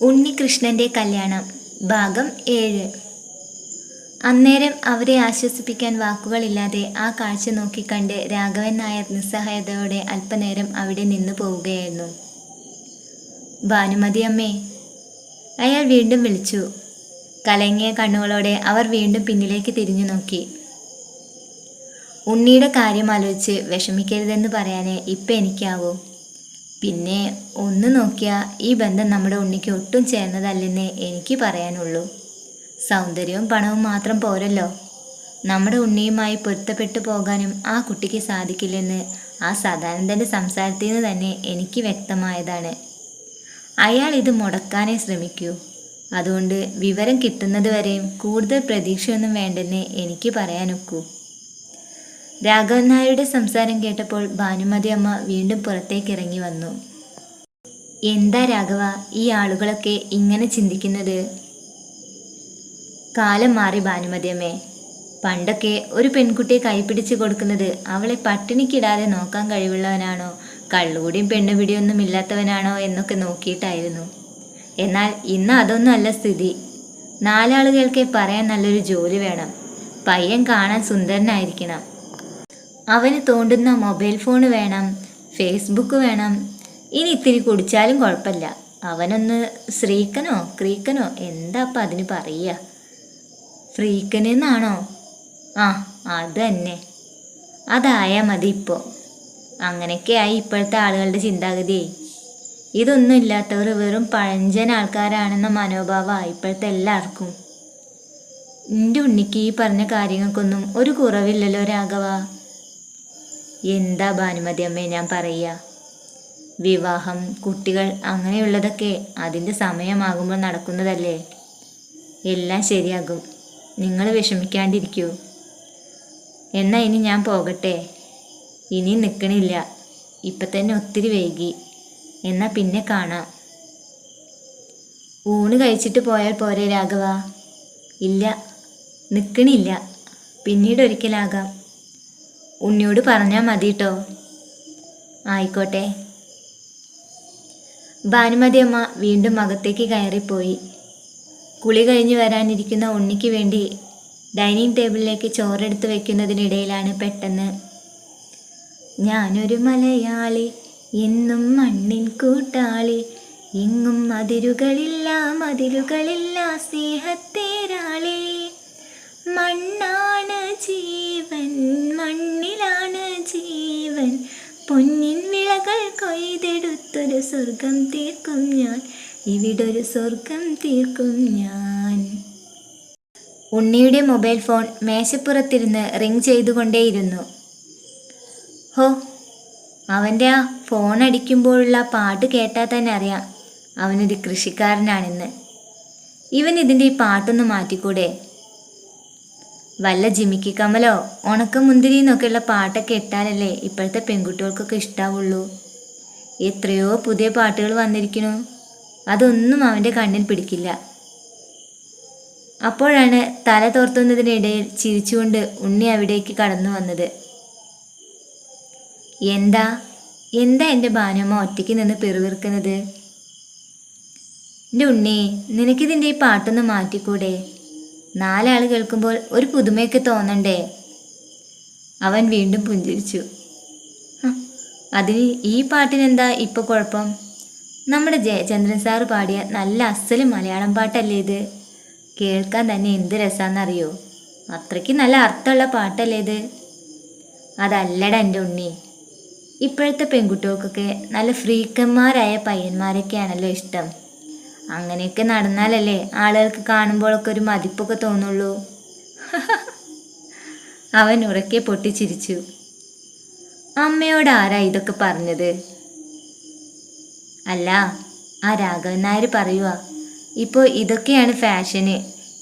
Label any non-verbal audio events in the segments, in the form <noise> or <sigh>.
ഉണ്ണികൃഷ്ണന്റെ കല്യാണം ഭാഗം ഏഴ്. അന്നേരം അവരെ ആശ്വസിപ്പിക്കാൻ വാക്കുകളില്ലാതെ ആ കാഴ്ച നോക്കിക്കണ്ട് രാഘവൻ നായർ നിസ്സഹായതയോടെ അല്പനേരം അവിടെ നിന്നു പോവുകയായിരുന്നു. ഭാനുമതി അമ്മേ അയാൾ വീണ്ടും വിളിച്ചു. കലങ്ങിയ കണ്ണുകളോടെ അവർ വീണ്ടും പിന്നിലേക്ക് തിരിഞ്ഞു നോക്കി. ഉണ്ണിയുടെ കാര്യം ആലോചിച്ച് വിഷമിക്കരുതെന്ന് പറയാനേ ഇപ്പം എനിക്കാവൂ. പിന്നെ ഒന്ന് നോക്കിയാൽ ഈ ബന്ധം നമ്മുടെ ഉണ്ണിക്ക് ഒട്ടും ചേർന്നതല്ലെന്നേ എനിക്ക് പറയാനുള്ളൂ. സൗന്ദര്യവും പണവും മാത്രം പോരല്ലോ. നമ്മുടെ ഉണ്ണിയുമായി പൊരുത്തപ്പെട്ടു പോകാനും ആ കുട്ടിക്ക് സാധിക്കില്ലെന്ന് ആ സദാനന്ദന്റെ സംസാരത്തിൽ നിന്ന് തന്നെ എനിക്ക് വ്യക്തമായതാണ്. അയാൾ ഇത് മുടക്കാനേ ശ്രമിക്കൂ. അതുകൊണ്ട് വിവരം കിട്ടുന്നതുവരെയും കൂടുതൽ പ്രതീക്ഷയൊന്നും വേണ്ടെന്ന് എനിക്ക് പറയാനൊക്കൂ. രാഘവൻ നായരുടെ സംസാരം കേട്ടപ്പോൾ ഭാനുമതി അമ്മ വീണ്ടും പുറത്തേക്ക് ഇറങ്ങി വന്നു. എന്താ രാഘവ ഈ ആളുകളൊക്കെ ഇങ്ങനെ ചിന്തിക്കുന്നത്? കാലം മാറി ഭാനുമതി അമ്മേ. പണ്ടൊക്കെ ഒരു പെൺകുട്ടിയെ കൈപ്പിടിച്ച് കൊടുക്കുന്നത് അവളെ പട്ടിണിക്കിടാതെ നോക്കാൻ കഴിവുള്ളവനാണോ കള്ളുകൂടിയും പെണ്ണുപിടിയൊന്നും ഇല്ലാത്തവനാണോ എന്നൊക്കെ നോക്കിയിട്ടായിരുന്നു. എന്നാൽ ഇന്ന് അതൊന്നും അല്ല സ്ഥിതി. നാലാളുകൾക്ക് പറയാൻ നല്ലൊരു ജോലി വേണം. പയ്യൻ കാണാൻ സുന്ദരനായിരിക്കണം. അവന് തോണ്ടുന്ന മൊബൈൽ ഫോൺ വേണം ഫേസ്ബുക്ക് വേണം. ഇനി ഇത്തിരി കുടിച്ചാലും കുഴപ്പമില്ല. അവനൊന്ന് ശ്രീക്കനോ ക്രീക്കനോ എന്താ അപ്പം അതിന് പറയുക? ഫ്രീക്കനെന്നാണോ? ആ അത് തന്നെ. അതായാൽ മതി ഇപ്പോൾ അങ്ങനെയൊക്കെയായി ഇപ്പോഴത്തെ ആളുകളുടെ ചിന്താഗതി ഇതൊന്നും ഇല്ലാത്തവർ വെറും പഴഞ്ചൻ ആൾക്കാരാണെന്ന മനോഭാവമാണ് ഇപ്പോഴത്തെ എല്ലാവർക്കും. എന്റെ ഉണ്ണിക്ക് ഈ പറഞ്ഞ കാര്യങ്ങൾക്കൊന്നും ഒരു കുറവില്ലല്ലോ രാഘവ. എന്താ ഭാനുമതി അമ്മേ ഞാൻ പറയുക? വിവാഹം കുട്ടികൾ അങ്ങനെയുള്ളതൊക്കെ അതിന്റെ സമയമാകുമ്പോൾ നടക്കുന്നതല്ലേ? എല്ലാം ശരിയാകും. നിങ്ങൾ വിഷമിക്കാണ്ടിരിക്കൂ. എന്നാ ഇനി ഞാൻ പോകട്ടെ. ഇനി നിൽക്കണില്ല. ഇപ്പം തന്നെ ഒത്തിരി വൈകി. എന്നാൽ പിന്നെ കാണാം. ഊണ് കഴിച്ചിട്ട് പോയാൽ പോരെ രാഘവ? ഇല്ല. നിൽക്കണില്ല. പിന്നീട് ഒരിക്കലാകാം. ഉണ്ണിയോട് പറഞ്ഞാൽ മതി കേട്ടോ ആയിക്കോട്ടെ. ഭാനുമതി അമ്മ വീണ്ടും അകത്തേക്ക് കയറിപ്പോയി. കുളി കഴിഞ്ഞു വരാനിരിക്കുന്ന ഉണ്ണിക്ക് വേണ്ടി ഡൈനിങ് ടേബിളിലേക്ക് ചോറെടുത്ത് വെക്കുന്നതിനിടയിലാണ് പെട്ടെന്ന് ഞാനൊരു മലയാളി എന്നും മണ്ണിൻ കൂട്ടാളി എങ്ങും മതിരുകളില്ല മതിലുകളില്ല സ്നേഹത്തേരാളി മണ്ണാണ് പൊന്നിൻ വിളകൾ കൊയ്തെടുത്തൊരു സ്വർഗം തീർക്കും ഞാൻ. ഇവിടൊരു സ്വർഗം തീർക്കും ഞാൻ. ഉണ്ണിയുടെ മൊബൈൽ ഫോൺ മേശപ്പുറത്തിരുന്ന് റിങ് ചെയ്തുകൊണ്ടേയിരുന്നു. ഹോ അവന്റെ ആ ഫോൺ അടിക്കുമ്പോഴുള്ള പാട്ട് കേട്ടാൽ തന്നെ അറിയാം. അവനൊരു കൃഷിക്കാരനാണെന്ന്. ഇവൻ ഇതിന്റെ ഈ പാട്ടൊന്ന് മാറ്റിക്കൂടെ? വല്ല ജിമിക്കി കമലോ ഉണക്ക ഉണക്കമുന്തിരി എന്നൊക്കെയുള്ള പാട്ടൊക്കെ ഇട്ടാലല്ലേ ഇപ്പോഴത്തെ പെൺകുട്ടികൾക്കൊക്കെ ഇഷ്ടാവുള്ളൂ? എത്രയോ പുതിയ പാട്ടുകൾ വന്നിരിക്കുന്നു. അതൊന്നും അവന്റെ കണ്ണിൽ പിടിക്കില്ല. അപ്പോഴാണ് തല തോർത്തുന്നതിനിടയിൽ ചിരിച്ചുകൊണ്ട് ഉണ്ണി അവിടേക്ക് കടന്നു വന്നത്. എന്താ? എന്താ എന്റെ ഭാനമ്മ ഒറ്റയ്ക്ക് നിന്ന് പിറുവിറുക്കുന്നത് എന്റെ ഉണ്ണി നിനക്കിതിന്റെ ഈ പാട്ടൊന്ന് മാറ്റിക്കൂടെ? നാലാൾ കേൾക്കുമ്പോൾ ഒരു പുതുമയൊക്കെ തോന്നണ്ടേ? അവൻ വീണ്ടും പുഞ്ചിരിച്ചു. "ഹ, അതിന് ഈ പാട്ടിനെന്താ ഇപ്പോൾ കുഴപ്പം? നമ്മുടെ ജയചന്ദ്രൻ സാറ് പാടിയ നല്ല അസൽ മലയാളം പാട്ടല്ലേ ഇത്? കേൾക്കാൻ തന്നെ എന്ത് രസാന്നറിയോ? അത്രയ്ക്ക് നല്ല അർത്ഥമുള്ള പാട്ടല്ലേ ഇത്? അതല്ലട എന്റെ ഉണ്ണി. ഇപ്പോഴത്തെ പെൺകുട്ടികൾക്കൊക്കെ നല്ല ഫ്രീക്കന്മാരായ പയ്യന്മാരൊക്കെയാണല്ലോ ഇഷ്ടം. അങ്ങനെയൊക്കെ നടന്നാലല്ലേ ആളുകൾക്ക് കാണുമ്പോഴൊക്കെ ഒരു മതിപ്പൊക്കെ തോന്നുള്ളൂ. <laughs> അവൻ ഉറക്കെ പൊട്ടിച്ചിരിച്ചു. അമ്മയോട് ആരാ ഇതൊക്കെ പറഞ്ഞത്? അല്ല ആ രാഘവൻ നായർ പറയുക ഇപ്പോൾ ഇതൊക്കെയാണ് ഫാഷന്.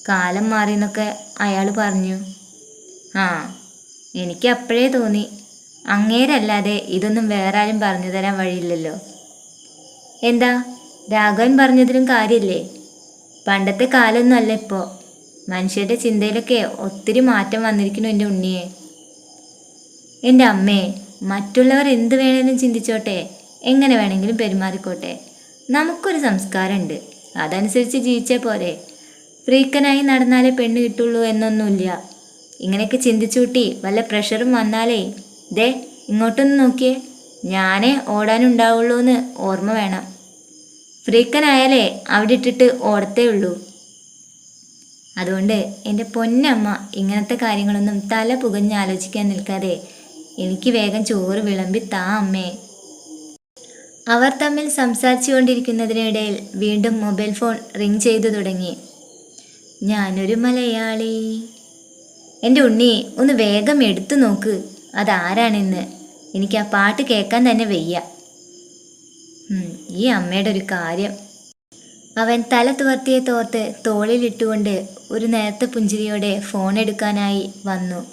കാലം മാറിയെന്നൊക്കെ അയാൾ പറഞ്ഞു. ആ എനിക്ക് അപ്പോഴേ തോന്നി. അങ്ങേരല്ലാതെ ഇതൊന്നും വേറെ ആരും പറഞ്ഞു തരാൻ വഴിയില്ലല്ലോ. എന്താ? രാഘവൻ പറഞ്ഞതിലും കാര്യമില്ലേ പണ്ടത്തെ കാലമൊന്നും അല്ല ഇപ്പോൾ മനുഷ്യരുടെ ചിന്തയിലൊക്കെ ഒത്തിരി മാറ്റം വന്നിരിക്കുന്നു എന്റെ ഉണ്ണിയെ. എന്റെ അമ്മേ മറ്റുള്ളവർ എന്ത് വേണേലും ചിന്തിച്ചോട്ടെ. എങ്ങനെ വേണമെങ്കിലും പെരുമാറിക്കോട്ടെ. നമുക്കൊരു സംസ്കാരമുണ്ട്. അതനുസരിച്ച് ജീവിച്ചേ പോരെ. ഫ്രീക്കനായി നടന്നാലേ പെണ്ണ് കിട്ടുള്ളൂ എന്നൊന്നുമില്ല. ഇങ്ങനെയൊക്കെ ചിന്തിച്ചു കൂട്ടി വല്ല പ്രഷറും വന്നാലേ. ദേ ഇങ്ങോട്ടൊന്ന് നോക്കിയേ. ഞാനേ ഓടാനുണ്ടാവുള്ളൂ എന്ന് ഓർമ്മ വേണം. ഫ്രീക്കനായാലേ അവിടെ ഇട്ടിട്ട് ഓടത്തേ ഉള്ളൂ അതുകൊണ്ട് എന്റെ പൊന്നമ്മ ഇങ്ങനത്തെ കാര്യങ്ങളൊന്നും തല പുകഞ്ഞ് ആലോചിക്കാൻ നിൽക്കാതെ എനിക്ക് വേഗം ചോറ് വിളമ്പി താ അമ്മേ. അവർ തമ്മിൽ സംസാരിച്ചുകൊണ്ടിരിക്കുന്നതിനിടയിൽ വീണ്ടും മൊബൈൽ ഫോൺ റിങ് ചെയ്തു തുടങ്ങി. ഞാനൊരു മലയാളി. എന്റെ ഉണ്ണി ഒന്ന് വേഗം എടുത്തു നോക്ക്. അതാരാണെന്ന്? എനിക്ക് ആ പാട്ട് കേൾക്കാൻ തന്നെ വയ്യ. ഈ അമ്മയുടെ ഒരു കാര്യം. അവൻ തല തുവർത്തിയെ തോർത്ത് തോളിലിട്ടുകൊണ്ട് ഒരു നേരത്തെ പുഞ്ചിരിയോടെ ഫോൺ എടുക്കാനായി വന്നു.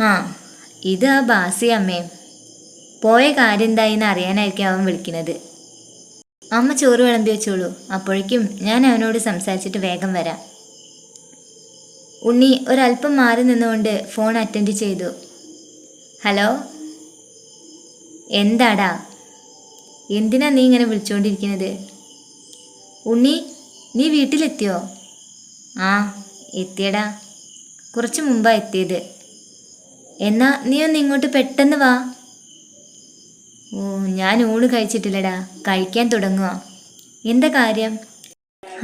ആ ഇത് ആ ബാസി അമ്മേ. പോയ കാര്യം എന്തായിന്ന് അറിയാനായിരിക്കും അവൻ വിളിക്കുന്നത്. അമ്മ ചോറ് വിളമ്പി വെച്ചോളൂ. അപ്പോഴേക്കും ഞാൻ അവനോട് സംസാരിച്ചിട്ട് വേഗം വരാം. ഉണ്ണി ഒരല്പം മാറി നിന്നുകൊണ്ട് ഫോൺ അറ്റൻഡ് ചെയ്തു. ഹലോ? എന്താടാ? എന്തിനാ നീ ഇങ്ങനെ വിളിച്ചുകൊണ്ടിരിക്കുന്നത് ഉണ്ണി നീ വീട്ടിലെത്തിയോ? ആ എത്തിയടാ. കുറച്ച് മുമ്പാണ് എത്തിയത്. എന്നാ നീ ഒന്ന് ഇങ്ങോട്ട് പെട്ടെന്ന് വാ. ഓ ഞാൻ ഊണ് കഴിച്ചിട്ടില്ലടാ. കഴിക്കാൻ തുടങ്ങുക എന്താ കാര്യം?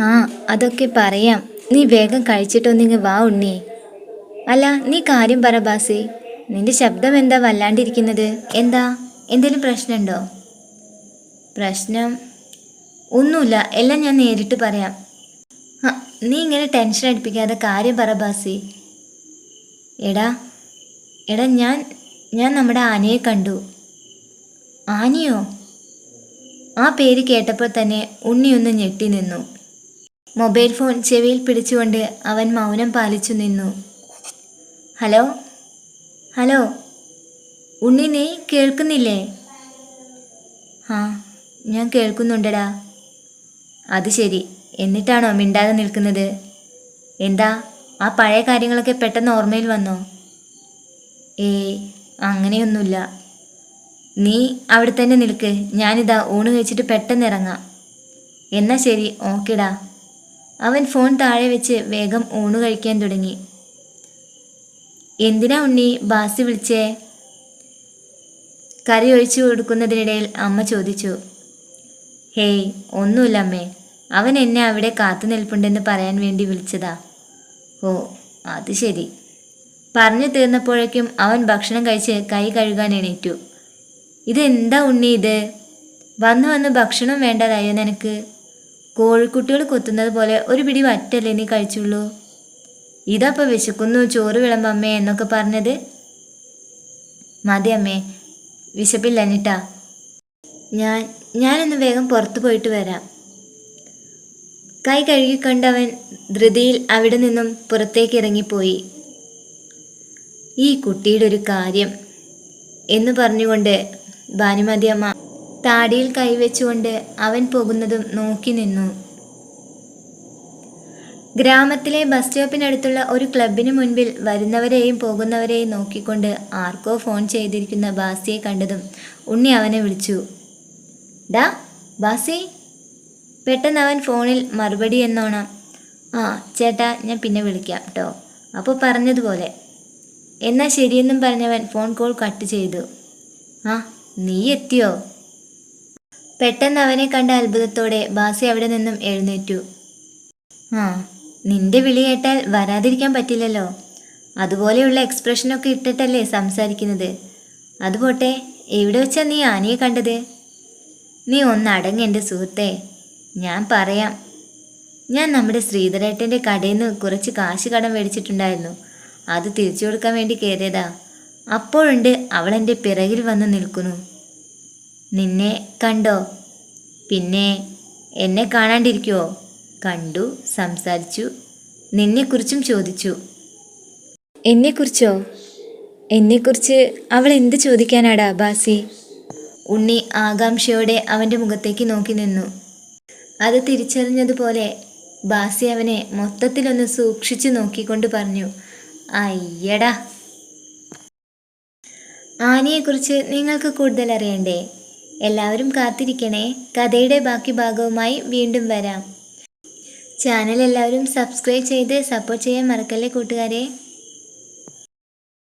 ആ അതൊക്കെ പറയാം. നീ വേഗം കഴിച്ചിട്ടൊന്നിങ്ങ് വാ ഉണ്ണി. അല്ല നീ കാര്യം പറ ബാസി. നിന്റെ ശബ്ദം എന്താ വല്ലാണ്ടിരിക്കുന്നത്? എന്താ? എന്തെങ്കിലും പ്രശ്നമുണ്ടോ? പ്രശ്നം ഒന്നുമില്ല. എല്ലാം ഞാൻ നേരിട്ട് പറയാം. നീ ഇങ്ങനെ ടെൻഷൻ അടിപ്പിക്കാതെ കാര്യം പറ ബാസി. എടാ എടാ ഞാൻ ഞാൻ നമ്മുടെ ആനയെ കണ്ടു. ആനയോ? ആ പേര് കേട്ടപ്പോൾ തന്നെ ഉണ്ണിയൊന്ന് ഞെട്ടി നിന്നു. മൊബൈൽ ഫോൺ ചെവിയിൽ പിടിച്ചുകൊണ്ട് അവൻ മൗനം പാലിച്ചു നിന്നു. ഹലോ? ഹലോ? ഉണ്ണി നീ കേൾക്കുന്നില്ലേ? ആ ഞാൻ കേൾക്കുന്നുണ്ടടാ. അത് ശരി. എന്നിട്ടാണോ മിണ്ടാതെ നിൽക്കുന്നത്? എന്താ? ആ പഴയ കാര്യങ്ങളൊക്കെ പെട്ടെന്ന് ഓർമ്മയിൽ വന്നോ? ഏയ് അങ്ങനെയൊന്നുമില്ല. നീ അവിടെ തന്നെ നിൽക്ക്. ഞാനിതാ ഊണ് കഴിച്ചിട്ട് പെട്ടെന്ന് ഇറങ്ങാം. എന്നാ ശരി ഓക്കെടാ. അവൻ ഫോൺ താഴെ വെച്ച് വേഗം ഊണ് കഴിക്കാൻ തുടങ്ങി. എന്തിനാ ഉണ്ണി ബാസി വിളിച്ചേ? കറി ഒഴിച്ചു കൊടുക്കുന്നതിനിടയിൽ അമ്മ ചോദിച്ചു. ഹേയ് ഒന്നുമില്ല അമ്മേ അവൻ എന്നെ അവിടെ കാത്തു നിൽപ്പുണ്ടെന്ന് പറയാൻ വേണ്ടി വിളിച്ചതാ. ഓ അത് ശരി. പറഞ്ഞു തീർന്നപ്പോഴേക്കും അവൻ ഭക്ഷണം കഴിച്ച് കൈ കഴുകാൻ എണീറ്റു. ഇതെന്താ ഉണ്ണി ഇത്? വന്നു വന്ന് ഭക്ഷണം വേണ്ടതായോ നിനക്ക്? കോഴിക്കുട്ടികൾ കൊത്തുന്നത് പോലെ ഒരു പിടി വറ്റല്ലേ നീ കഴിച്ചുള്ളൂ? ഇതപ്പോൾ വിശക്കുന്നു ചോറ് വിളമ്പമ്മേ എന്നൊക്കെ പറഞ്ഞത്? മതി അമ്മേ വിശപ്പില്ല എന്നിട്ടാ ഞാൻ ഞാനൊന്ന് വേഗം പുറത്തു പോയിട്ട് വരാം. കൈ കഴുകിക്കണ്ടവൻ ധൃതിയിൽ അവിടെ നിന്നും പുറത്തേക്ക് ഇറങ്ങിപ്പോയി. ഈ കുട്ടിയുടെ ഒരു കാര്യം എന്ന് പറഞ്ഞുകൊണ്ട് ഭാനുമതി അമ്മ താടിയിൽ കൈവച്ചുകൊണ്ട് അവൻ പോകുന്നതും നോക്കി നിന്നു. ഗ്രാമത്തിലെ ബസ് സ്റ്റോപ്പിനടുത്തുള്ള ഒരു ക്ലബിന് മുൻപിൽ വരുന്നവരെയും പോകുന്നവരെയും നോക്കിക്കൊണ്ട് ആർക്കോ ഫോൺ ചെയ്തിരിക്കുന്ന ബാസിയെ കണ്ടതും ഉണ്ണി അവനെ വിളിച്ചു. ഡാ ബാസി പെട്ടെന്ന് അവൻ ഫോണിൽ മറുപടി എന്നോണം. ആ ചേട്ടാ ഞാൻ പിന്നെ വിളിക്കാം കേട്ടോ അപ്പോൾ പറഞ്ഞതുപോലെ. എന്നാൽ ശരിയെന്നും പറഞ്ഞവൻ ഫോൺ കോൾ കട്ട് ചെയ്തു. ആ നീ എത്തിയോ? പെട്ടെന്ന് അവനെ കണ്ട അത്ഭുതത്തോടെ ബാസി അവിടെ നിന്നും എഴുന്നേറ്റു. ആ നിന്റെ വിളി കേട്ടാൽ വരാതിരിക്കാൻ പറ്റില്ലല്ലോ. അതുപോലെയുള്ള എക്സ്പ്രഷനൊക്കെ ഇട്ടിട്ടല്ലേ സംസാരിക്കുന്നത്. അതുപോട്ടെ എവിടെ വെച്ചാ നീ ആനയെ കണ്ടത്? നീ ഒന്നടങ്ങ് എന്റെ സുഹൃത്തെ. ഞാൻ പറയാം. ഞാൻ നമ്മുടെ ശ്രീധരേട്ടന്റെ കടയിൽ നിന്ന് കുറച്ച് കാശ് കടം മേടിച്ചിട്ടുണ്ടായിരുന്നു. അത് തിരിച്ചു കൊടുക്കാൻ വേണ്ടി കയറിയതാ. അപ്പോഴുണ്ട് അവൾ എന്റെ പിറകിൽ വന്ന് നിൽക്കുന്നു. നിന്നെ കണ്ടോ? പിന്നെ എന്നെ കാണാണ്ടിരിക്കുവോ? കണ്ടു സംസാരിച്ചു നിന്നെക്കുറിച്ചും ചോദിച്ചു. എന്നെക്കുറിച്ചോ? എന്നെക്കുറിച്ച് അവൾ എന്ത് ചോദിക്കാനാടാ ബാസി? ഉണ്ണി ആകാംക്ഷയോടെ അവന്റെ മുഖത്തേക്ക് നോക്കി നിന്നു. അത് തിരിച്ചറിഞ്ഞതുപോലെ ബാസി അവനെ മൊത്തത്തിലൊന്ന് സൂക്ഷിച്ചു നോക്കിക്കൊണ്ട് പറഞ്ഞു അയ്യടാ! ആനയെക്കുറിച്ച് നിങ്ങൾക്ക് കൂടുതൽ അറിയണ്ടേ? എല്ലാവരും കാത്തിരിക്കണേ. കഥയുടെ ബാക്കി ഭാഗവുമായി വീണ്ടും വരാം. ചാനൽ എല്ലാവരും സബ്സ്ക്രൈബ് ചെയ്ത് സപ്പോർട്ട് ചെയ്യാൻ മറക്കല്ലേ കൂട്ടുകാരെ?